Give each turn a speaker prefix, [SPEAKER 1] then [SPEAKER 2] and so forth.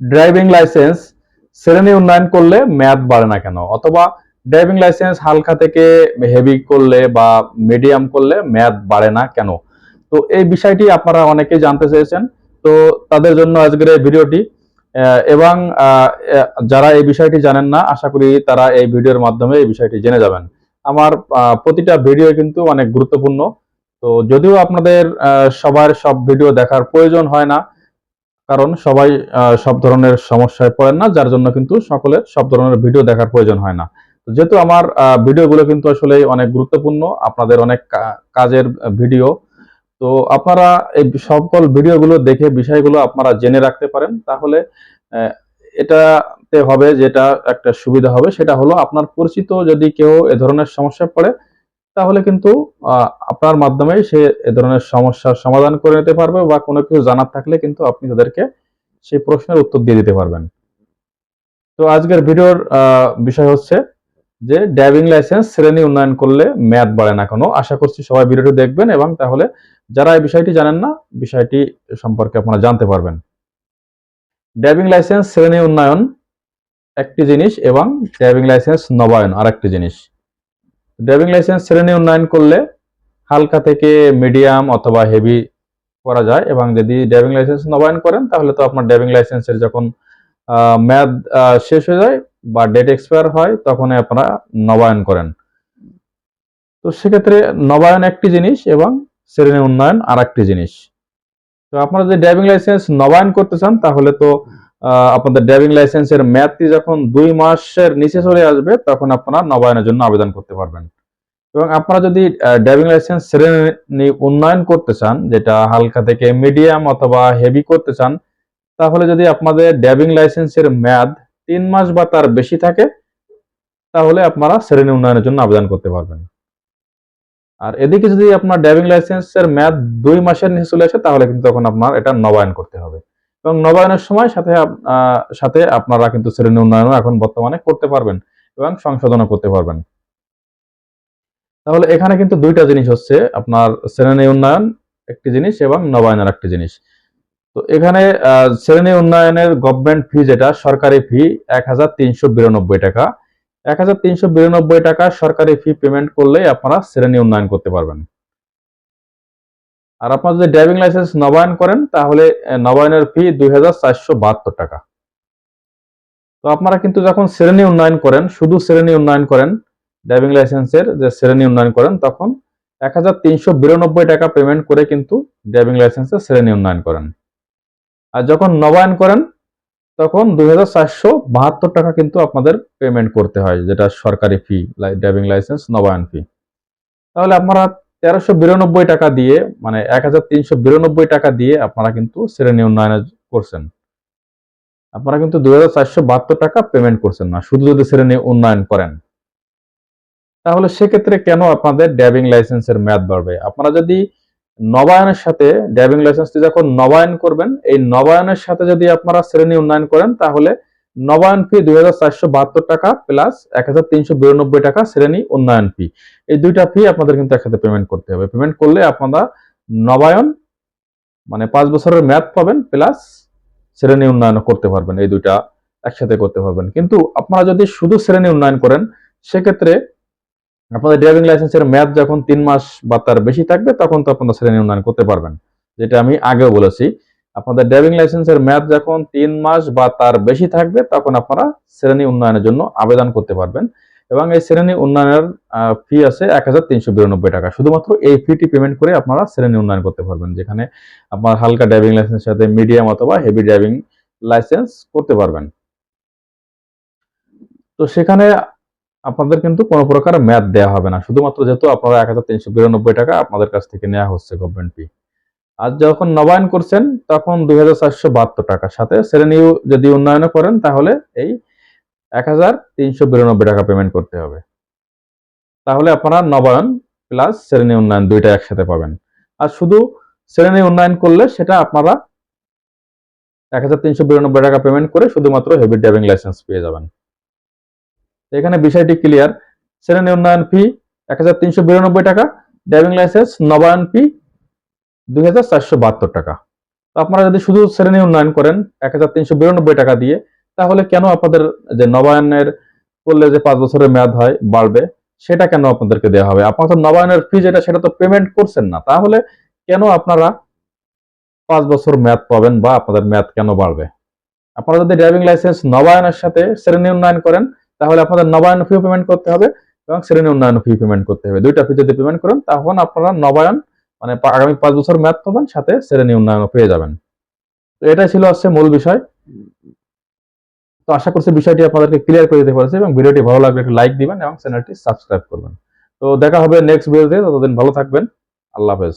[SPEAKER 1] Driving licence শ্রেণি উন্নয়ন করলে মেয়াদ বাড়ে না কেন? অথবা ড্রাইভিং লাইসেন্স হালকা থেকে হেভি করলে বা মিডিয়াম করলে মেয়াদ বাড়ে না কেন? তো এই বিষয়টি আপনারা অনেকেই জানতে চেয়েছেন। তো তাদের জন্য আজকের এই ভিডিওটি এবং যারা এই বিষয়টি জানেন না, আশা করি তারা এই ভিডিওর মাধ্যমে এই বিষয়টি জেনে যাবেন। আমার প্রতিটা ভিডিও কিন্তু অনেক গুরুত্বপূর্ণ। তো যদিও আপনাদের সবার সব ভিডিও দেখার প্রয়োজন হয় না কারণ সবাই সব ধরনের সমস্যায় পড়েন না, যার জন্য কিন্তু সকলের সব ধরনের ভিডিও দেখার প্রয়োজন হয় না। যেহেতু আমার ভিডিওগুলো কিন্তু আসলে অনেক গুরুত্বপূর্ণ, আপনাদের অনেক কাজের ভিডিও, তো আপনারা এই সকল ভিডিওগুলো দেখে বিষয়গুলো আপনারা জেনে রাখতে পারেন, তাহলে এটাতে হবে যেটা একটা সুবিধা হবে, সেটা হলো আপনার পরিচিত যদি কেউ এ ধরনের সমস্যায় পড়ে তাহলে কিন্তু আপনার মাধ্যমে সে এ ধরনের সমস্যার সমাধান করে নিতে পারবে বা কোনো কিছু জানার থাকলে কিন্তু আপনি তাদেরকে সেই প্রশ্নের উত্তর দিয়ে দিতে পারবেন। তো আজকের ভিডিওর বিষয় হচ্ছে যে ড্রাইভিং লাইসেন্স, শ্রেণি উন্নয়ন করলে মেয়াদ বাড়ে না কোনো। আশা করছি সবাই ভিডিওটি দেখবেন এবং তাহলে যারা এই বিষয়টি জানেন না, বিষয়টি সম্পর্কে আপনারা জানতে পারবেন। ড্রাইভিং লাইসেন্স, শ্রেণি উন্নয়ন একটি জিনিস এবং ড্রাইভিং লাইসেন্স নবায়ন আরেকটি জিনিস। ড্রাইভিং লাইসেন্স শ্রেণি উন্নয়ন করলে হালকা থেকে মিডিয়াম অথবা হেভি করা যায় এবং যদি ড্রাইভিং লাইসেন্স নবায়ন করেন, তাহলে তো আপনার ড্রাইভিং লাইসেন্সের যখন মেয়াদ শেষ হয়ে যায় বা ডেট এক্সপায়ার হয়, তখনই আপনারা নবায়ন করেন। তো সেক্ষেত্রে নবায়ন একটি জিনিস এবং শ্রেণি উন্নয়ন আর একটি জিনিস। তো আপনারা যদি ড্রাইভিং লাইসেন্স নবায়ন করতে চান, তাহলে তো আপনাদের ড্রাইভিং লাইসেন্সের মেয়াদটি যখন দুই মাসের নিচে চলে আসবে, তখন আপনারা নবায়নের জন্য আবেদন করতে পারবেন। এবং আপনারা যদি ড্রাইভিং লাইসেন্স শ্রেণি উন্নয়ন করতে চান, যেটা হালকা থেকে মিডিয়াম অথবা হেভি করতে চান, তাহলে যদি আপনাদের ড্রাইভিং লাইসেন্সের মেয়াদ তিন মাস বা তার বেশি থাকে, তাহলে আপনারা শ্রেণি উন্নয়নের জন্য আবেদন করতে পারবেন। আর এদিকে যদি আপনার ড্রাইভিং লাইসেন্সের মেয়াদ দুই মাসের নিচে চলে আসে, তাহলে কিন্তু তখন আপনার এটা নবায়ন করতে হবে। এবং নবায়নের সময় সাথে সাথে আপনারা কিন্তু শ্রেণি উন্নয়নও এখন বর্তমানে করতে পারবেন এবং সংশোধনও করতে পারবেন। তাহলে এখানে কিন্তু দুইটা জিনিস হচ্ছে, আপনার শ্রেণি উন্নয়ন একটি জিনিস এবং নবায়নের একটি জিনিস। তো এখানে শ্রেণি উন্নয়নের গভর্নমেন্ট ফি যেটা, সরকারি ফি এক হাজার তিনশো বিরানব্বই টাকা। এক হাজার তিনশো বিরানব্বই টাকা সরকারি ফি পেমেন্ট করলেই আপনারা শ্রেণি উন্নয়ন করতে পারবেন। আর আপনারা যদি ড্রাইভিং লাইসেন্স নবায়ন করেন, তাহলে নবায়নের ফি দুই হাজার চারশো বাহাত্তর টাকা। তো আপনারা কিন্তু যখন শ্রেণি উন্নয়ন করেন, শুধু শ্রেণি উন্নয়ন করেন ড্রাইভিং লাইসেন্সের যে শ্রেণি উন্নয়ন করেন, তখন এক টাকা পেমেন্ট করে কিন্তু ড্রাইভিং লাইসেন্সের শ্রেণি উন্নয়ন করেন। আর যখন নবায়ন করেন, তখন দুই হাজার চারশো বাহাত্তর টাকা কিন্তু আপনাদের পেমেন্ট করতে হয়, যেটা সরকারি ফি ড্রাইভিং লাইসেন্স নবায়ন ফি তাহলে আপনারা তেরোশো বিরানব্বই টাকা দিয়ে মানে এক হাজার তিনশো বিরানব্বই টাকা দিয়ে আপনারা কিন্তু শ্রেণি উন্নয়ন করছেন। আপনারা কিন্তু দুই হাজার চারশো বাহাত্তর টাকা পেমেন্ট করছেন না, শুধু যদি শ্রেণি উন্নয়ন করেন। তাহলে সেক্ষেত্রে কেন আপনাদের ড্রাইভিং লাইসেন্সের মেয়াদ বাড়বে? আপনারা যদি নবায়নের সাথে ড্রাইভিং লাইসেন্সটি যখন নবায়ন করবেন, এই নবায়নের সাথে যদি আপনারা শ্রেণি উন্নয়ন করেন, তাহলে নবায়ন ফি দুই হাজার চারশো বাহাত্তর টাকা প্লাস এক হাজার তিনশো বিরানব্বই টাকা শ্রেণি উন্নয়ন ফি এই দুইটা ফি আপনাদের কিন্তু একসাথে পেমেন্ট করতে হবে। পেমেন্ট করলে আপনারা নবায়ন মানে পাঁচ বছরের মেয়াদ পাবেন প্লাস শ্রেণি উন্নয়ন করতে পারবেন, এই দুইটা একসাথে করতে পারবেন। কিন্তু আপনারা যদি শুধু শ্রেণি উন্নয়ন করেন, সেক্ষেত্রে আপনাদের ড্রাইভিং লাইসেন্সের মেয়াদ যখন তিন মাস বা তার বেশি থাকবে, তখন তো আপনারা শ্রেণি উন্নয়ন করতে পারবেন, যেটা আমি আগেও বলেছি। আপনাদের ড্রাইভিং লাইসেন্সের মেয়াদ যখন তিন মাস বা তার বেশি থাকবে, তখন আপনারা শ্রেণি উন্নয়নের জন্য আবেদন করতে পারবেন। এবং এই শ্রেণি উন্নয়নের ফি আছে এক হাজার তিনশো বিরানব্বই টাকা। শুধুমাত্র এই ফিটি পেমেন্ট করে আপনারা শ্রেণি উন্নয়ন করতে পারবেন, যেখানে আপনার হালকা ড্রাইভিং লাইসেন্সের সাথে মিডিয়াম অথবা হেভি ড্রাইভিং লাইসেন্স করতে পারবেন। তো সেখানে আপনাদের কিন্তু কোনো প্রকার মেয়াদ দেওয়া হবে না। শুধুমাত্র যেহেতু আপনারা এক হাজার তিনশো বিরানব্বই টাকা আপনাদের কাছ থেকে নেওয়া হচ্ছে গভর্নমেন্ট ফি আর যখন নবায়ন করছেন, তখন দুই হাজার চারশো বাহাত্তর টাকার সাথে শ্রেণি যদি উন্নয়ন করেন, তাহলে এই এক হাজার তিনশো বিরানব্বই টাকা পেমেন্ট করতে হবে। তাহলে আপনারা নবায়ন প্লাস শ্রেণি উন্নয়ন দুইটা একসাথে পাবেন। আর শুধু শ্রেণি উন্নয়ন করলে সেটা আপনারা এক হাজার তিনশো বিরানব্বই টাকা পেমেন্ট করে শুধুমাত্র হেভি ড্রাইভিং লাইসেন্স পেয়ে যাবেন। এখানে বিষয়টি ক্লিয়ার শ্রেণি উন্নয়ন ফি এক হাজার তিনশো বিরানব্বই টাকা ড্রাইভিং লাইসেন্স নবায়ন ফি দুই হাজার চারশো বাহাত্তর টাকা। তো আপনারা যদি শুধু শ্রেণি উন্নয়ন করেন, এক হাজার তিনশো বিরানব্বই টাকা দিয়ে, তাহলে কেন আপনাদের যে নবায়নের করলে যে পাঁচ বছরের মেয়াদ হয়, বাড়বে, সেটা কেন আপনাদেরকে দেওয়া হবে? আপনারা তো নবায়নের ফি যেটা, সেটা তো পেমেন্ট করছেন না। তাহলে কেন আপনারা পাঁচ বছর মেয়াদ পাবেন বা আপনাদের মেয়াদ কেন বাড়বে? আপনারা যদি ড্রাইভিং লাইসেন্স নবায়নের সাথে শ্রেণি উন্নয়ন করেন, তাহলে আপনাদের নবায়ন ফি পেমেন্ট করতে হবে এবং শ্রেণি উন্নয়ন ফি পেমেন্ট করতে হবে। দুইটা ফি যদি পেমেন্ট করেন, তখন আপনারা নবায়ন মানে আগামী পাঁচ বছর মেয়াদ পাবেন, সাথে শ্রেণি উন্নয়ন পেয়ে যাবেন। তো এটাই ছিল হচ্ছে মূল বিষয়। তো আশা করছি বিষয়টি আপনাদেরকে ক্লিয়ার করে দিতে পারছি এবং ভিডিওটি ভালো লাগলে একটু লাইক দিবেন এবং চ্যানেলটি সাবস্ক্রাইব করবেন। তো দেখা হবে নেক্সট ভিডিওতে ততদিন ভালো থাকবেন। আল্লাহ হাফেজ।